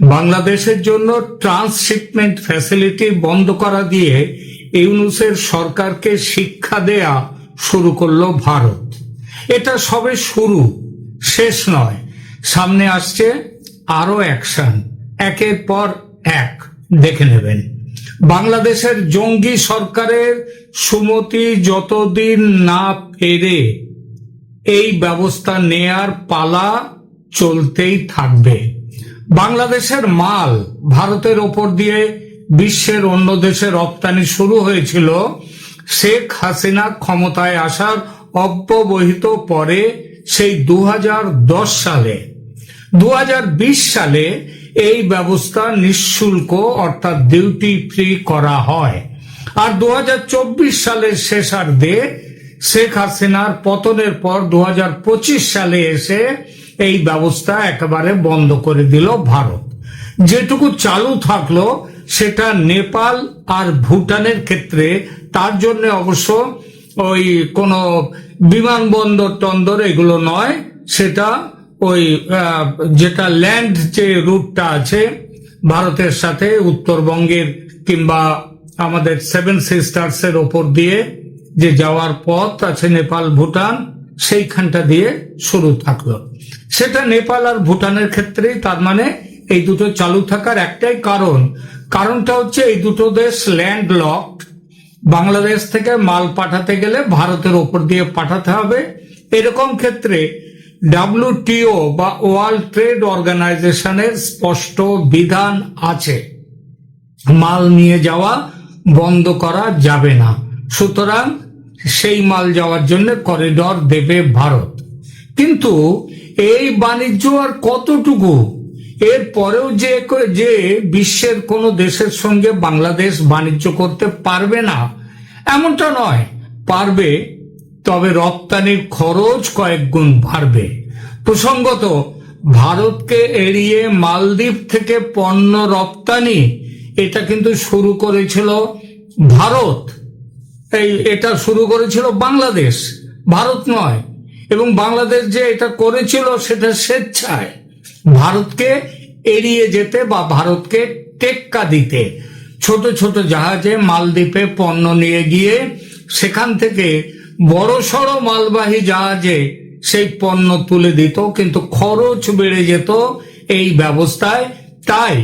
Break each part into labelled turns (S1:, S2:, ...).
S1: বাংলাদেশের জন্য transshipment facility বন্ধ করা দিয়ে ইউনুসের সরকারকে শিক্ষা দেয়া শুরু করল ভারত। এটা সবে শুরু, শেষ নয়। সামনে আসছে আরও অ্যাকশন, একের পর এক। দেখে নেবেন। বাংলাদেশের জঙ্গি সরকারের সুমতি যতদিন না ফেরে এই ব্যবস্থা নেয়ার পালা চলতেই থাকবে। বাংলাদেশের মাল ভারতের ওপর দিয়ে বিশ্বের অন্য দেশে রপ্তানি শুরু হয়েছিল। শেখ হাসিনা ক্ষমতায় আসার অব্যবহিত পরে সেই দু হাজার দশ সালে দু হাজার বিশ সালে এই ব্যবস্থা নিঃশুল্ক অর্থাৎ ডিউটি ফ্রি করা হয়। আর দু হাজার চব্বিশ সালের শেষার্ধে শেখ হাসিনার পতনের পর দু হাজার পঁচিশ সালে এসে এই ব্যবস্থা একেবারে বন্ধ করে দিল ভারত। যেটুকু চালু থাকল, সেটা নেপাল আর ভুটানের ক্ষেত্রে, তার জন্য অবশ্য ওই কোনো বিমানবন্দর টন্দর এগুলো নয়, সেটা ওই যেটা ল্যান্ড যে রুটটা আছে, ভারতের সাথে উত্তরবঙ্গের কিংবা আমাদের সেভেন সিস্টার্স এর ওপর দিয়ে যে যাওয়ার পথ আছে নেপাল ভুটান সেইখানটা দিয়ে শুরু থাকল। সেটা নেপাল আর ভুটানের ক্ষেত্রেই, তার মানে এই দুটো চালু থাকার একটাই কারণ। কারণটা হচ্ছে এই দুটো দেশ ল্যান্ড লকড বাংলাদেশ থেকে মাল পাঠাতে গেলে ভারতের ওপর দিয়ে পাঠাতে হবে। এরকম ক্ষেত্রে ডাব্লিউটিও বা ওয়ার্ল্ড ট্রেড অর্গানাইজেশনের স্পষ্ট বিধান আছে। মাল নিয়ে যাওয়া বন্ধ করা যাবে না। সুতরাং সেই মাল যাওয়ার জন্য করিডর দেবে ভারত। কিন্তু এই বাণিজ্য আর কতটুকু? এর পরেও যে যে বিশ্বের কোনো দেশের সঙ্গে বাংলাদেশ বাণিজ্য করতে পারবে না, এমনটা নয়। পারবে, তবে রপ্তানির খরচ কয়েক গুণ বাড়বে। প্রসঙ্গত, ভারতকে এড়িয়ে মালদ্বীপ থেকে পণ্য রপ্তানি, এটা কিন্তু শুরু করেছিল ভারত। এই, এটা শুরু করেছিল বাংলাদেশ। ভারত নয় এবং বাংলাদেশ যে এটা করেছিল সেটা স্বেচ্ছায় ভারতকে এড়িয়ে যেতে বা ভারতকে টেক্কা দিতে। ছোট ছোট জাহাজে মালদ্বীপে পণ্য নিয়ে গিয়ে সেখান থেকে বড় সড়ো মালবাহী জাহাজে সেই পণ্য তুলে দিত, কিন্তু খরচ বেড়ে যেত এই ব্যবস্থায়। তাই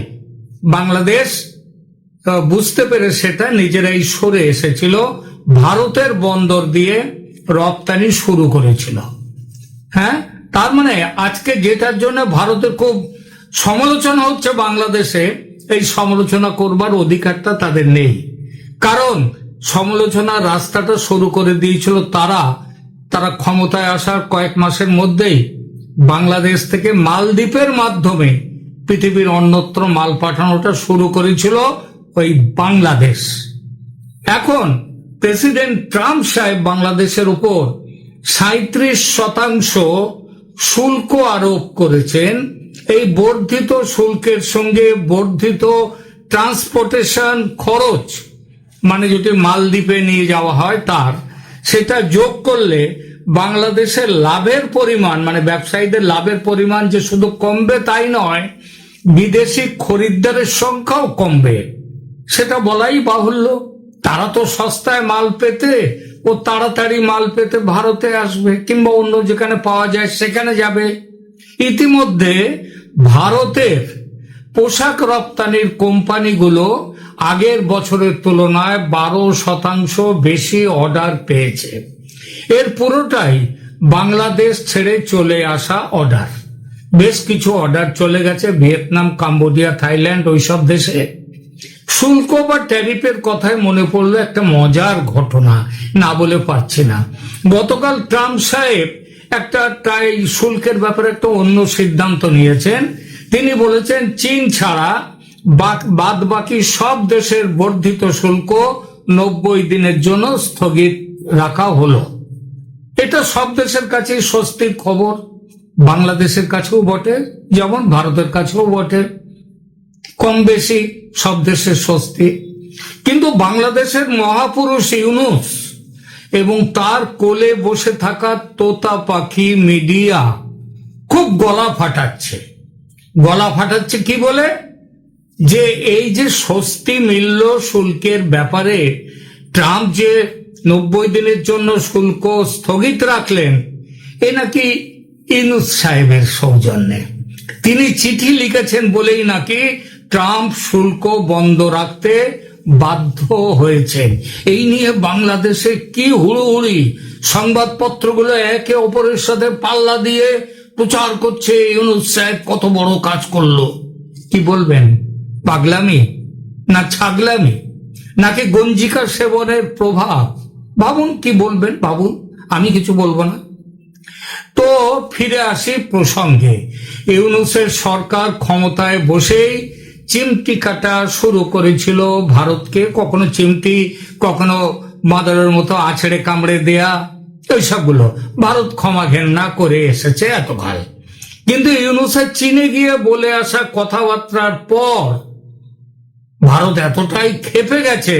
S1: বাংলাদেশ বুঝতে পেরে সেটা নিজেরাই সরে এসেছিল, ভারতের বন্দর দিয়ে রপ্তানি শুরু করেছিল। হ্যাঁ? তার মানে আজকে যেটার জন্য ভারতের খুব সমালোচনা হচ্ছে বাংলাদেশে, এই সমালোচনা করবার অধিকারটা তাদের নেই। কারণ সমালোচনার রাস্তাটা শুরু করে দিয়েছিল তারা। তারা ক্ষমতায় আসার কয়েক মাসের মধ্যেই বাংলাদেশ থেকে মালদ্বীপের মাধ্যমে পৃথিবীর অন্যত্র মাল পাঠানোটা শুরু করেছিল ওই বাংলাদেশ। এখন প্রেসিডেন্ট ট্রাম্প সাহেব বাংলাদেশের উপর সাঁত্রিশ শতাংশ শুল্ক আরোপ করেছেন। এই বর্ধিত শুল্কের সঙ্গে বর্ধিত ট্রান্সপোর্টেশন খরচ মানে যদি মালদ্বীপে নিয়ে যাওয়া হয় তার, সেটা যোগ করলে বাংলাদেশের লাভের পরিমাণ মানে ব্যবসায়ীদের লাভের পরিমাণ যে শুধু কমবে তাই নয়, বিদেশি খরিদ্দারের সংখ্যাও কমবে। সেটা বলাই বাহুল্য। তারা তো সস্তায় মাল পেতে ও তাড়াতাড়ি মাল পেতে ভারতে আসবে কিংবা অন্য যেখানে পাওয়া যায় সেখানে যাবে। ইতিমধ্যে ভারতের পোশাক রপ্তানির কোম্পানিগুলো আগের বছরের তুলনায় বারো শতাংশ বেশি অর্ডার পেয়েছে। এর পুরোটাই বাংলাদেশ ছেড়ে চলে আসা অর্ডার। বেশ কিছু অর্ডার চলে গেছে, ভিয়েতনাম, কাম্বোডিয়া, থাইল্যান্ড, ওইসব দেশে। শুল্ক বা ট্যারিফের কথায় মনে পড়ল একটা মজার ঘটনা, না বলে পারছি না। গতকাল ট্রাম্প সাহেব একটা তাই শুল্কের ব্যাপারে একটা অন্য সিদ্ধান্ত নিয়েছেন। তিনি বলেছেন, চীন ছাড়া বাদ বাকি সব দেশের বর্ধিত শুল্ক নব্বই দিনের জন্য স্থগিত রাখা হলো। এটা সব দেশের কাছেই স্বস্তির খবর। বাংলাদেশের কাছেও বটে, যেমন ভারতের কাছেও বটে। কম বেশি সব দেশের স্বস্তি। কিন্তু বাংলাদেশের মহাপুরুষ ইউনুস এবং তার কোলে বসে থাকা তোতা পাখি মিডিয়া খুব গলা ফাটাচ্ছে। গলা ফাটাচ্ছে কি বলে? যে এই যে স্বস্তি মিলল শুল্কের ব্যাপারে, ট্রাম্প যে নব্বই দিনের জন্য শুল্ক স্থগিত রাখলেন, এ নাকি ইনুস সাহেবের সৌজন্যে। তিনি চিঠি লিখেছেন বলেই নাকি ট্রাম্প শুল্ক বন্ধ রাখতে বাধ্য হয়েছেন। এই নিয়ে বাংলাদেশে কি হুড়োহুড়ি? সংবাদপত্রগুলো একে অপরের সাথে পাল্লা দিয়ে প্রচার করছে ইউনুস সাহেব, কত বড় কাজ করল। কি বলবেন? পাগলামি? না ছাগলামি? নাকি গঞ্জিকা সেবনের প্রভাব? ভাবুন কি বলবেন, ভাবুন। আমি কিছু বলব না। তো ফিরে আসি প্রসঙ্গে। ইউনুসের সরকার ক্ষমতায় বসেই চিমটি কাটা শুরু করেছিল ভারতকে। কখনো চিমটি, কখনো মাদারের মতো আছড়ে কামড়ে দেয়া, এইসবগুলো। ভারত ক্ষমা ঘেন্না করে এসেছে এত ভালো। কিন্তু ইউনুসের চীনে গিয়ে বলে আসা কথাবার্তার পর ভারত এতটাই খেপে গেছে,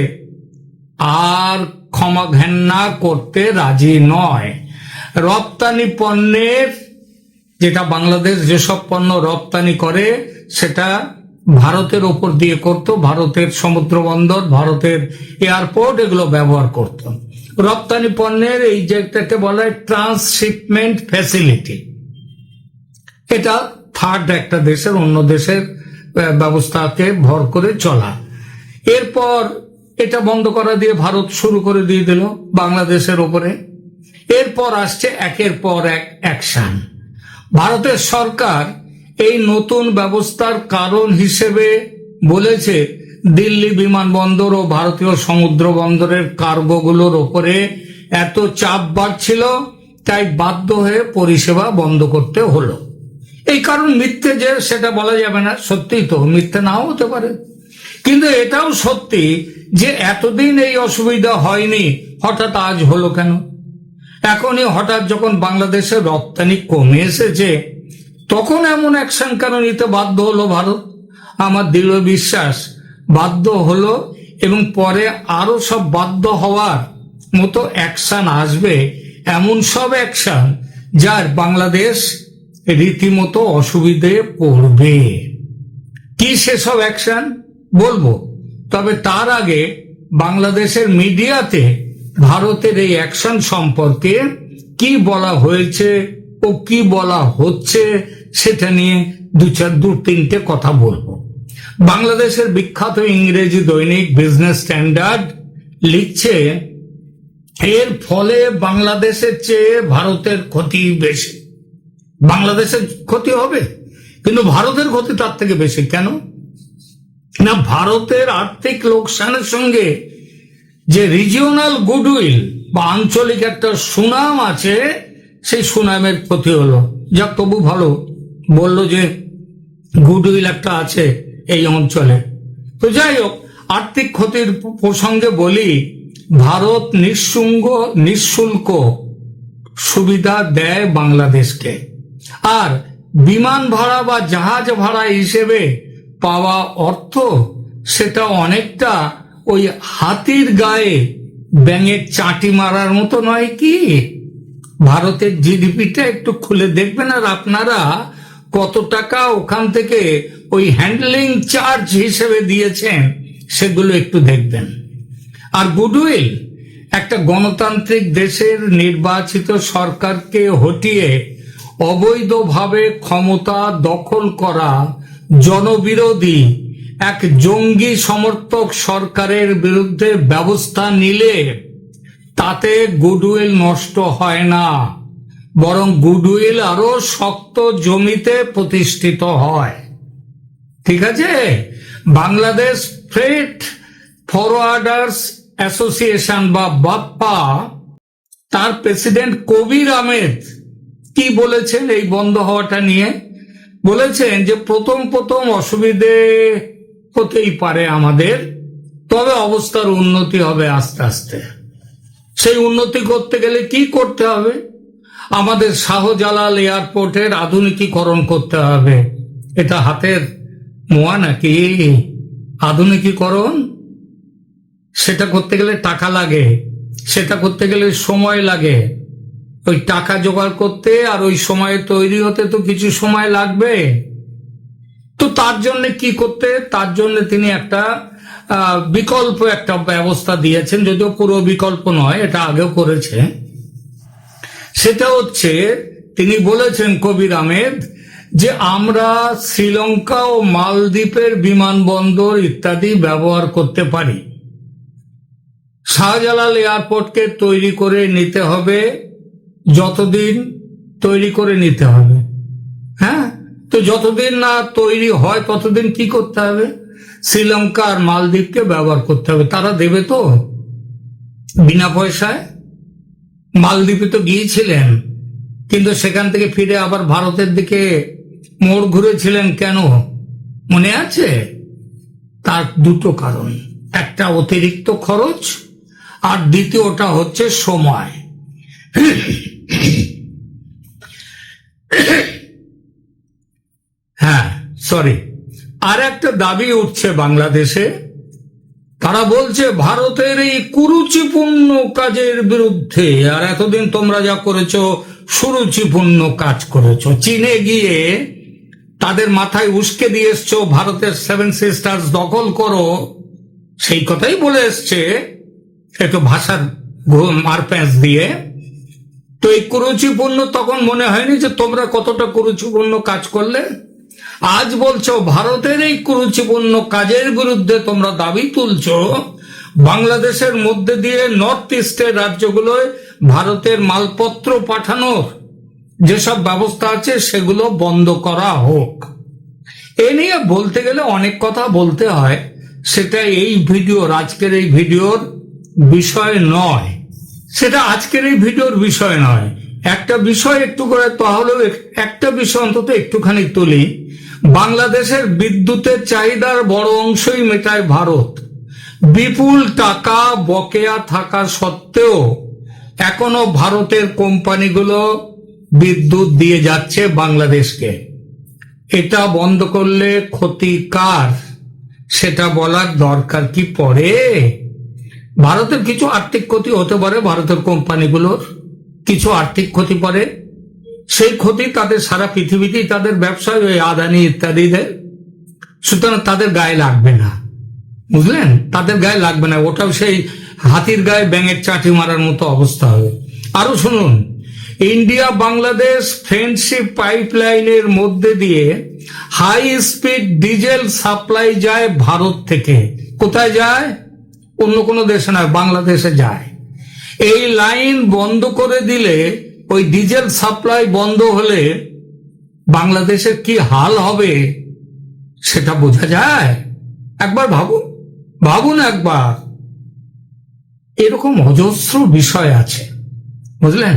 S1: আর ক্ষমা ঘেন্না করতে রাজি নয়। রপ্তানি পণ্যের, যেটা বাংলাদেশ যেসব পণ্য রপ্তানি করে, সেটা ভারতের ওপর দিয়ে করত, ভারতের সমুদ্র বন্দর ভারতের এয়ারপোর্ট এগুলো ব্যবহার করত। রপ্তানি পণ্যের এই যেটাকে বলা হয় ট্রান্সশিপমেন্ট ফ্যাসিলিটি এটা থার্ড একটা দেশের, অন্য দেশের ব্যবস্থাকে ভর করে চলা। এরপর এটা বন্ধ করা দিয়ে ভারত শুরু করে দিয়ে দিল বাংলাদেশের ওপরে। এরপর আসছে একের পর এক অ্যাকশন ভারতের সরকার এই নতুন ব্যবস্থার কারণ হিসেবে বলেছে দিল্লি বিমানবন্দর ও ভারতীয় সমুদ্র বন্দরের কার্গোগুলোর ওপরে এত চাপ বাড়ছিল, তাই বাধ্য হয়ে পরিষেবা বন্ধ করতে হলো। এই কারণ মিথ্যে যে সেটা বলা যাবে না, সত্যিই তো, মিথ্যে নাও হতে পারে। কিন্তু এটাও সত্যি যে এতদিন এই অসুবিধা হয়নি, হঠাৎ আজ হলো কেন? এখনই হঠাৎ যখন বাংলাদেশের রপ্তানি কমে এসেছে তখন এমন অ্যাকশন কেন নিতে বাধ্য হলো ভারত। আমার দৃঢ় বিশ্বাস, বাধ্য হলো এবং পরে আরও সব বাধ্য হওয়ার মতো অ্যাকশন আসবে, এমন সব অ্যাকশন যার বাংলাদেশ রীতিমতো অসুবিধে পড়বে। কি সেসব অ্যাকশন বলব। তবে তার আগে বাংলাদেশের মিডিয়াতে ভারতের এই অ্যাকশন সম্পর্কে কি বলা হয়েছে ও কি বলা হচ্ছে সেটা নিয়ে দু চার, দু তিনটে কথা বলব। বাংলাদেশের বিখ্যাত ইংরেজি দৈনিক বিজনেস স্ট্যান্ডার্ড লিখছে, এর ফলে বাংলাদেশের চেয়ে ভারতের ক্ষতি বেশি। বাংলাদেশের ক্ষতি হবে, কিন্তু ভারতের ক্ষতি তার থেকে বেশি কেন? না, ভারতের আর্থিক লোকসানের সঙ্গে যে রিজিওনাল গুডউইল বা আঞ্চলিক একটা সুনাম আছে, সেই সুনামের ক্ষতি হলো। যাক, তবু ভালো। বলল যে, গুডউইল একটা আছে এই অঞ্চলে। তো যাই হোক, আর্থিক ক্ষতির প্রসঙ্গে বলি, ভারত নিঃসুঙ্গ, নিঃশুল্ক সুবিধা দেয় বাংলাদেশকে। আর বিমান ভাড়া বা জাহাজ ভাড়া হিসেবে পাওয়া অর্থ, সেটা অনেকটা ওই হাতির গায়ে ব্যাঙের চাটি মারার মতো নয় কি? ভারতের জিডিপিটা একটু খুলে দেখবেন আর আপনারা কত টাকা ওখান থেকে ওই হ্যান্ডলিং চার্জ হিসেবে দিয়েছেন, সেগুলো একটু দেখবেন। আর গুডউইল একটা গণতান্ত্রিক দেশের নির্বাচিত সরকারকে হটিয়ে অবৈধভাবে ক্ষমতা দখল করা জনবিরোধী এক জঙ্গি সমর্থক সরকারের বিরুদ্ধে ব্যবস্থা নিলে তাতে গুডউইল নষ্ট হয় না। বরং গুডউইল আরও শক্ত জমিতে প্রতিষ্ঠিত হয়। ঠিক আছে? বাংলাদেশ ফ্রেট ফরওয়ার্ডার্স অ্যাসোসিয়েশন বা বাপ্পা, তার প্রেসিডেন্ট কবির আহমেদ কি বলেছেন এই বন্ধ হওয়াটা নিয়ে? বলেছেন যে প্রথম প্রথম অসুবিধে হতেই পারে আমাদের, তবে অবস্থার উন্নতি হবে আস্তে আস্তে। সেই উন্নতি করতে গেলে কি করতে হবে? আমাদের শাহজালাল এয়ারপোর্টের আধুনিকীকরণ করতে হবে। এটা হাতের মোয়া নাকি? আধুনিকীকরণ? সেটা করতে গেলে টাকা লাগে। সেটা করতে গেলে সময় লাগে। ওই টাকা জোগাড় করতে আর ওই সময়ে তৈরি হতে তো কিছু সময় লাগবে। তো তার জন্য কি করতে? তার জন্য তিনি একটা বিকল্প একটা ব্যবস্থা দিয়েছেন, যদিও পুরো বিকল্প নয়, এটা আগেও করেছে। সেটা হচ্ছে, তিনি বলেছেন কবির আহমেদ, যে আমরা শ্রীলঙ্কা ও মালদ্বীপের বিমানবন্দর ইত্যাদি ব্যবহার করতে পারি। শাহজালাল এয়ারপোর্টকে তৈরি করে নিতে হবে, যতদিন তৈরি করে নিতে হবে। হ্যাঁ? তো যতদিন না তৈরি হয়, ততদিন কি করতে হবে? শ্রীলঙ্কা আর মালদ্বীপকে ব্যবহার করতে হবে। তারা দেবে তো? বিনা পয়সায়? মালদ্বীপে তো গিয়েছিলেন, কিন্তু সেখান থেকে ফিরে আবার ভারতের দিকে মোড় ঘুরেছিলেন কেন? মনে আছে? তার দুটো কারণ। একটা অতিরিক্ত খরচ, আর দ্বিতীয়টা হচ্ছে সময়। হ্যাঁ সরি আর একটা দাবি উঠছে বাংলাদেশে তারা বলছে, ভারতের এই কুরুচিপূর্ণ কাজের বিরুদ্ধে, আর এতদিন তোমরা যা করেছ, সুরুচিপূর্ণ কাজ করেছ। চীনে গিয়ে তাদের মাথায় উস্কে দিয়ে এসছো, ভারতের সেভেন সিস্টার্স দখল করো। সেই কথাই বলে এসছে। একটু ভাষার ঘু- মারপ্যাঁচ দিয়ে। তো এই কুরুচিপূর্ণ তখন মনে হয়নি যে তোমরা কতটা কুরুচিপূর্ণ কাজ করলে? আজ বলছো, ভারতের এই কুরুচিপূর্ণ কাজের বিরুদ্ধে তোমরা দাবি তুলছ। বাংলাদেশের মধ্যে দিয়ে নর্থ ইস্টের রাজ্যগুলোয় ভারতের মালপত্র পাঠানোর যেসব ব্যবস্থা আছে, সেগুলো বন্ধ করা হোক। এ নিয়ে বলতে গেলে অনেক কথা বলতে হয়। সেটা এই ভিডিওর, আজকের এই ভিডিওর বিষয় নয়। সেটা আজকের এই ভিডিওর বিষয় নয়। একটা বিষয় একটু করে তাহলেও একটা বিষয় অন্তত একটুখানি তুলি। বাংলাদেশের বিদ্যুতের চাহিদার বড় অংশই মেটায় ভারত। বিপুল টাকা বকেয়া থাকা সত্ত্বেও এখনও ভারতের কোম্পানিগুলো বিদ্যুৎ দিয়ে যাচ্ছে বাংলাদেশকে। এটা বন্ধ করলে ক্ষতি কার? সেটা বলার দরকার কি পড়ে? ভারতের কিছু আর্থিক ক্ষতি হতে পারে, ভারতের কোম্পানিগুলোর কিছু আর্থিক ক্ষতি পড়ে। সেই ক্ষতি তাদের সারা পৃথিবীতেই তাদের ব্যবসায় ওই আদানি ইত্যাদিদের সুতরাং তাদের গায়ে লাগবে না। বুঝলেন? তাদের গায়ে লাগবে না। ওটাও সেই হাতির গায়ে ব্যাঙের চাটি মারার মতো অবস্থা হবে। আরও শুনুন। ইন্ডিয়া, বাংলাদেশ ফ্রেন্ডশিপ পাইপলাইনের মধ্যে দিয়ে হাই স্পিড ডিজেল সাপ্লাই যায় ভারত থেকে। কোথায় যায়? অন্য কোনো দেশে নয়, বাংলাদেশে যায়। এই লাইন বন্ধ করে দিলে ওই ডিজেল সাপ্লাই বন্ধ হলে বাংলাদেশের কি হাল হবে সেটা বোঝা যায়? একবার ভাবুন ভাবুন একবার। এরকম অজস্র বিষয় আছে, বুঝলেন?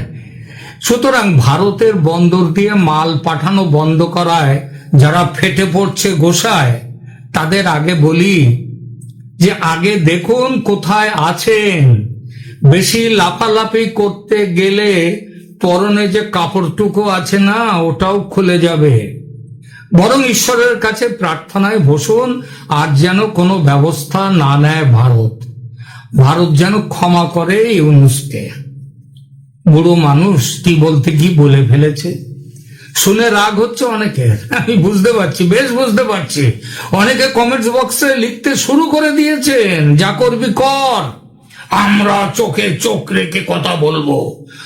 S1: সুতরাং ভারতের বন্দর দিয়ে মাল পাঠানো বন্ধ করায় যারা ফেটে পড়ছে গোসায়, তাদের আগে বলি যে, আগে দেখুন কোথায় আছেন। বেশি লাফালাফি করতে গেলে পরনে যে কাপড়টুকু আছে না, ওটাও খুলে যাবে। বরং ঈশ্বরের কাছে প্রার্থনায় বসুন, আর যেন কোনো ব্যবস্থা না নেয় ভারত। ভারত যেন ক্ষমা করে ইউনুসকে। বুড়ো মানুষ কি বলতে কি বলে ফেলেছে? শুনে রাগ হচ্ছে অনেকের আমি বুঝতে পারছি, বেশ বুঝতে পারছি। অনেকে কমেন্টস বক্সে লিখতে শুরু করে দিয়েছেন, যা করবি কর। আমরা চোখে চোখ রেখে কথা বলব।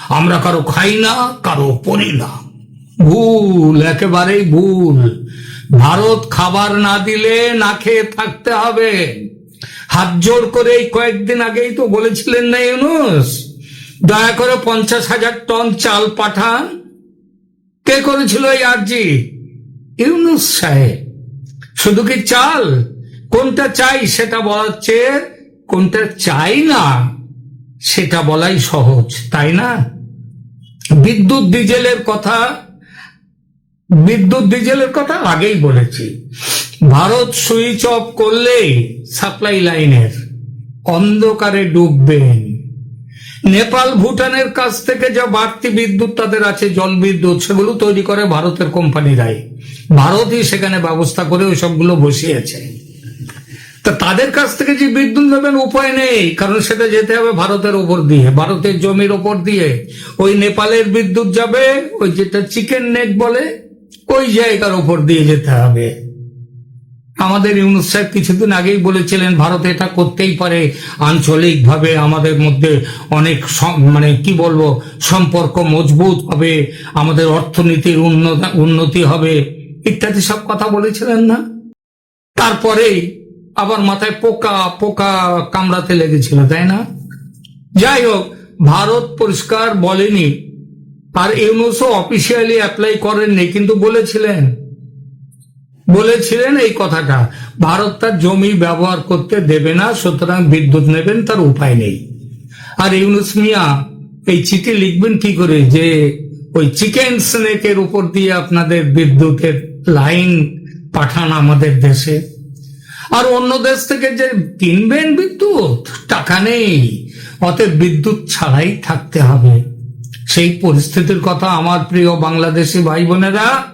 S1: আমরা কারও খাই না, কারও পড়ি না। ভুল, একেবারেই ভুল। ভারত খাবার না দিলে না খেয়ে থাকতে হবে। হাত জোড় করে এই কয়েকদিন আগেই তো বলেছিলেন না ইউনুস? দয়া করে পঞ্চাশ হাজার টন চাল পাঠান। কে করেছিল এই আর্জি? ইউনুস সাহেব। শুধু কি চাল? কোনটা চাই সেটা বলার চেয়ে কোনটা চাই না, সেটা বলাই সহজ, তাই না? বিদ্যুৎ ডিজেলের কথা, বিদ্যুৎ ডিজেলের কথা আগেই বলেছি। ভারত সুইচ অফ করলেই সাপ্লাই লাইনের অন্ধকারে ডুববেন। নেপাল, ভুটানের কাছ থেকে যা বাড়তি বিদ্যুৎ তাদের আছে, জল বিদ্যুৎ, সেগুলো তৈরি করে ভারতের কোম্পানিরাই। ভারতই সেখানে ব্যবস্থা করে ওই সবগুলো বসিয়েছে। তা তাদের কাছ থেকে যে বিদ্যুৎ নেবেন উপায় নেই, কারণ সেটা যেতে হবে ভারতের ওপর দিয়ে, ভারতের জমির ওপর দিয়ে। ওই নেপালের বিদ্যুৎ যাবে, ওই যেটা চিকেন নেক বলে, ওই জায়গার ওপর দিয়ে যেতে হবে। আমাদের ইউনুস সাহেব কিছুদিন আগেই বলেছিলেন, ভারত এটা করতেই পারে। আঞ্চলিকভাবে আমাদের মধ্যে অনেক মানে কি বলব, সম্পর্ক মজবুত হবে, আমাদের অর্থনীতির উন্নতি হবে, ইত্যাদি সব কথা বলেছিলেন না? তারপরেই আবার মাথায় পোকা পোকা কামড়াতে লেগেছিল, তাই না? যাই হোক, ভারত পরিষ্কার বলেনি। আর ইউনুসও অফিসিয়ালি অ্যাপ্লাই করেননি, কিন্তু বলেছিলেন। বলেছিলেন এই কথাটা, ভারত তার জমি ব্যবহার করতে দেবে না, সুতরাং বিদ্যুৎ নেবেন, তার উপায় নেই। আর ইউনুস মিয়া এই চিঠি লিখবেন কি করে? যে ওই চিকেন স্নেকের উপর দিয়ে আপনাদের বিদ্যুতের লাইন পাঠান আমাদের দেশে। আর অন্য দেশ থেকে যে কিনবেন বিদ্যুৎ, টাকা নেই। অতএব বিদ্যুৎ ছাড়াই থাকতে হবে। সেই পরিস্থিতির কথা আমার প্রিয় বাংলাদেশি ভাই বোনেরা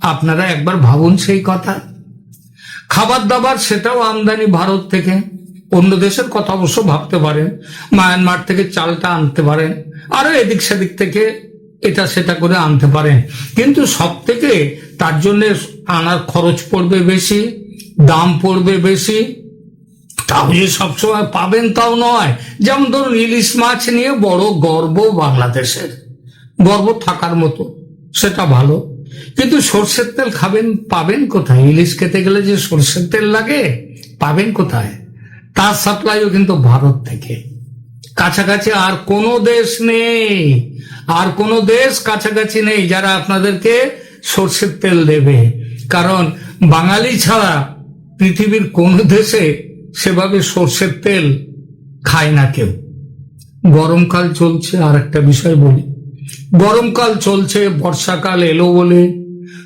S1: আপনারা একবার ভাবুন সেই কথা। খাবার দাবার সেটাও আমদানি ভারত থেকে। অন্য দেশের কথা অবশ্য ভাবতে পারেন। মায়ানমার থেকে চালটা আনতে পারেন। আরও এদিক সেদিক থেকে এটা সেটা করে আনতে পারেন। কিন্তু সব থেকে তার জন্য আনার খরচ পড়বে বেশি। দাম পড়বে বেশি। তাও যে সবসময় পাবেন তাও নয়। যেমন ধরুন, ইলিশ মাছ নিয়ে বড় গর্ব বাংলাদেশের। গর্ব থাকার মতো, সেটা ভালো। কিন্তু সর্ষের তেল খাবেন, পাবেন কোথায়? ইলিশ খেতে গেলে যে সর্ষের তেল লাগে, পাবেন কোথায়? তার সাপ্লাইও কিন্তু ভারত থেকে। কাছাকাছি আর কোনো দেশ নেই। আর কোনো দেশ কাছাকাছি নেই যারা আপনাদেরকে সর্ষের তেল দেবে। কারণ বাঙালি ছাড়া পৃথিবীর কোন দেশে সেভাবে সর্ষের তেল খায় না কেউ? গরমকাল চলছে, আর একটা বিষয় বলি। গরমকাল চলছে, বর্ষাকাল এলো বলে।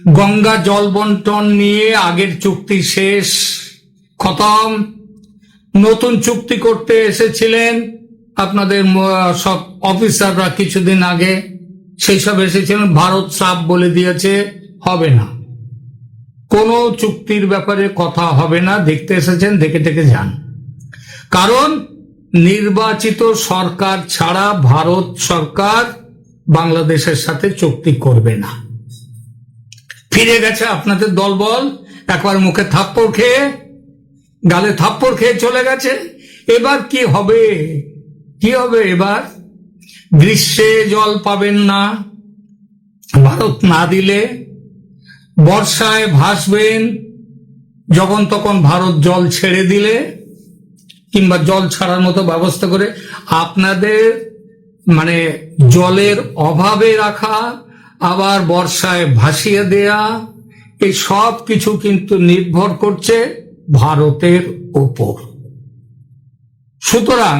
S1: গঙ্গা জল বন্টন নিয়ে আগের চুক্তি শেষ, খতম। নতুন চুক্তি করতে এসেছিলেন আপনাদের সব অফিসাররা কিছুদিন আগে। সেই সব এসেছিলেন, ভারত সাপ বলে দিয়েছে, হবে না। কোনো চুক্তির ব্যাপারে কথা হবে না, দেখতে এসেছেন, দেখে দেখে যান। কারণ নির্বাচিত সরকার ছাড়া ভারত সরকার বাংলাদেশের সাথে চুক্তি করবে না। ফিরে গেছে আপনাদের দলবল, একবার মুখে থাপ্পড় খেয়ে, গালে থাপ্পড় খেয়ে চলে গেছে। এবার কি হবে? কি হবে এবার? গ্রীষ্মে জল পাবেন না, ভারত না দিলে বর্ষায় ভাসবেন, যখন তখন ভারত জল ছেড়ে দিলে, কিংবা জল ছাড়ার মতো ব্যবস্থা করে আপনাদের মানে জলের অভাবে রাখা, আবার বর্ষায় ভাসিয়ে দেয়া এই সব কিছু কিন্তু নির্ভর করছে ভারতের ওপর। সুতরাং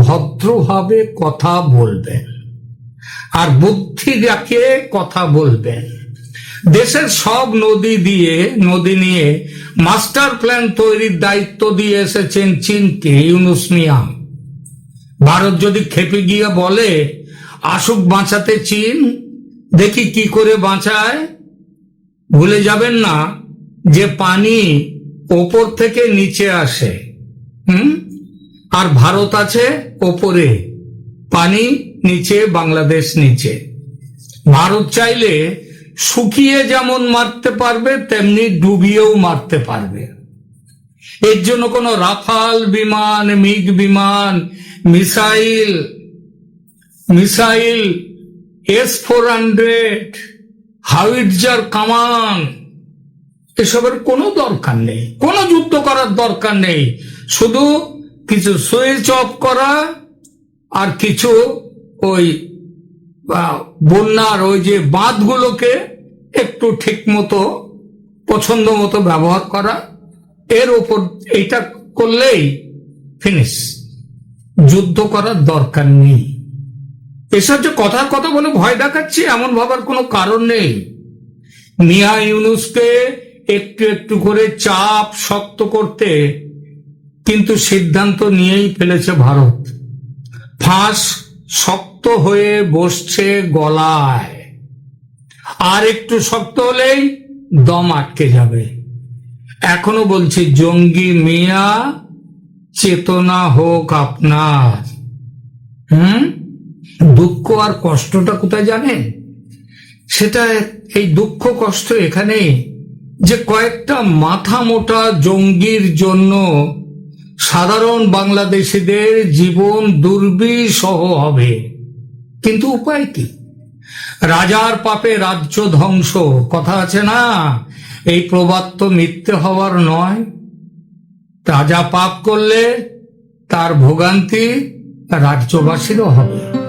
S1: ভদ্রভাবে কথা বলবেন, আর বুদ্ধি রাখে কথা বলবেন। দেশের সব নদী দিয়ে, নদী নিয়ে মাস্টার প্ল্যান তৈরির দায়িত্ব দিয়ে এসেছেন চীনকে ইউনুস মিয়া। ভারত যদি খেপে গিয়ে বলে, আসুক বাঁচাতে চীন, দেখি কি করে বাঁচায়। ভুলে যাবেন না যে পানি ওপর থেকে নিচে আসে। হুম? আর ভারত আছে ওপরে, পানি নিচে, বাংলাদেশ নিচে। ভারত চাইলে শুকিয়ে যেমন মারতে পারবে, তেমনি ডুবিয়েও মারতে পারবে। এর জন্য কোনো রাফাল বিমান, মিগ বিমান, missile missile S four hundred, howitzer কামান, এসবের কোনো দরকার নেই। কোনো যুদ্ধ করার দরকার নেই। শুধু কিছু সুইচ অফ করা আর কিছু ওই বন্যার ওই যে বাঁধগুলোকে একটু ঠিক মতো পছন্দ মতো ব্যবহার করা, এর ওপর এইটা করলেই ফিনিশ যুদ্ধ করার দরকার নেই। এসব যে কথার কথা বলে ভয় দেখাচ্ছি, এমন ভাবার কোনো কারণ নেই। মিয়া ইউনুসকে একটু একটু করে চাপ শক্ত করতে কিন্তু সিদ্ধান্ত নিয়েই ফেলেছে ভারত। ফাঁস শক্ত হয়ে বসছে গলায়। আর একটু শক্ত হলেই দম আটকে যাবে। এখনও বলছি, জঙ্গি মিয়া, চেতনা হোক আপনার। হুম? দুঃখ আর কষ্টটা কোথায় জানেন? সেটা এই দুঃখ, কষ্ট এখানে যে কয়েকটা মাথা মোটা জঙ্গির জন্য সাধারণ বাংলাদেশিদের জীবন দুর্বিষহ হবে। কিন্তু উপায় কি? রাজার পাপে রাজ্য ধ্বংস, কথা আছে না? এই প্রবাদ তো মিথ্যে হওয়ার নয়। রাজা পাপ করলে তার ভোগান্তি রাজ্যবাসীরও হবে।